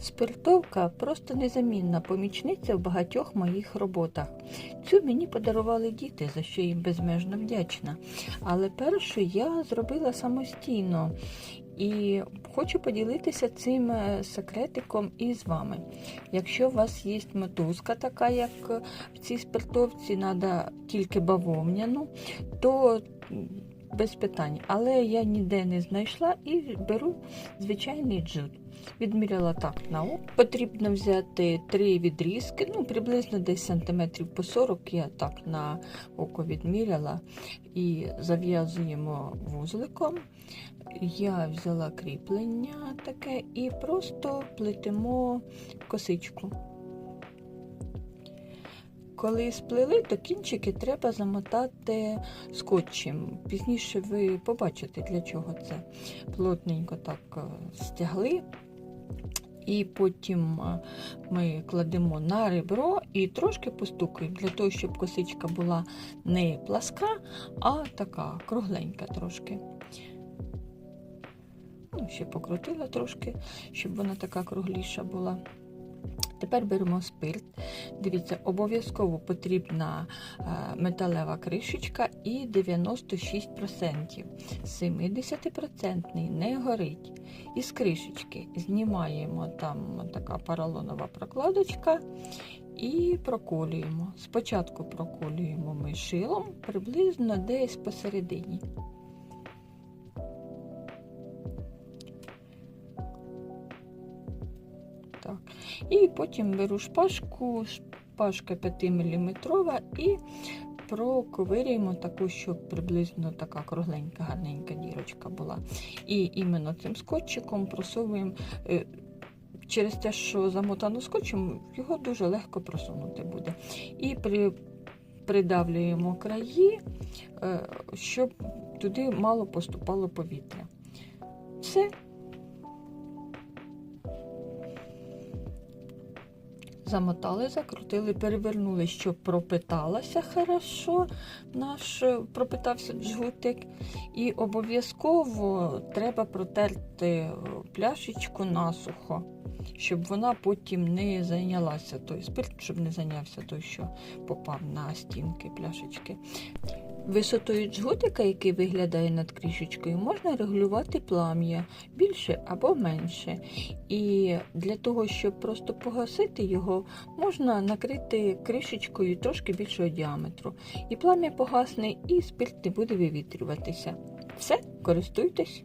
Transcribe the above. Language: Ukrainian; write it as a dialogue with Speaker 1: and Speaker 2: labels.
Speaker 1: Спиртовка просто незамінна помічниця в багатьох моїх роботах. Цю мені подарували діти, за що їм безмежно вдячна. Але першу я зробила самостійно і хочу поділитися цим е, секретиком і з вами. Якщо у вас є мотузка, така як в цій спиртовці, треба тільки бавовняну, то без питань. Але я ніде не знайшла і беру звичайний джут. Відміряла так на око. Потрібно взяти три відрізки, ну приблизно десь сантиметрів по 40, я так на око відміряла. І зав'язуємо вузликом. Я взяла кріплення таке і просто плетемо косичку. Коли сплели, то кінчики треба замотати скотчем. Пізніше ви побачите, для чого це. Плотненько так е, стягли. І потім е, ми кладемо на ребро і трошки постукаємо, для того, щоб косичка була не пласка, а така кругленька трошки. Ну, ще покрутила трошки, щоб вона така кругліша була. Тепер беремо спирт. Дивіться, обов'язково потрібна е, металева кришечка і 96%. 70% не горить. Із кришечки знімаємо там така поролонова прокладочка і проколюємо. Спочатку проколюємо ми шилом приблизно десь посередині. Так. І потім беру шпажку, шпажка 5 мм і проковирюємо таку, щоб приблизно така кругленька, гарненька дірочка була. І іменно цим скотчиком просовуємо. е, Через те, що замотано скотчем, його дуже легко просунути буде. І при, придавлюємо краї, е, щоб туди мало поступало повітря. Все. Замотали, закрутили, перевернули, щоб пропиталася хорошо, наш е, пропитався джгутик. І обов'язково треба протерти е, пляшечку насухо, щоб вона потім не зайнялася той спирт, щоб не зайнявся той, що попав на стінки пляшечки. Висотою джгутика, який виглядає над кришечкою, можна регулювати плам'я більше або менше. І для того, щоб просто погасити його, можна накрити кришечкою трошки більшого діаметру. І плам'я погасне, і спирт не буде вивітрюватися. Все, користуйтесь.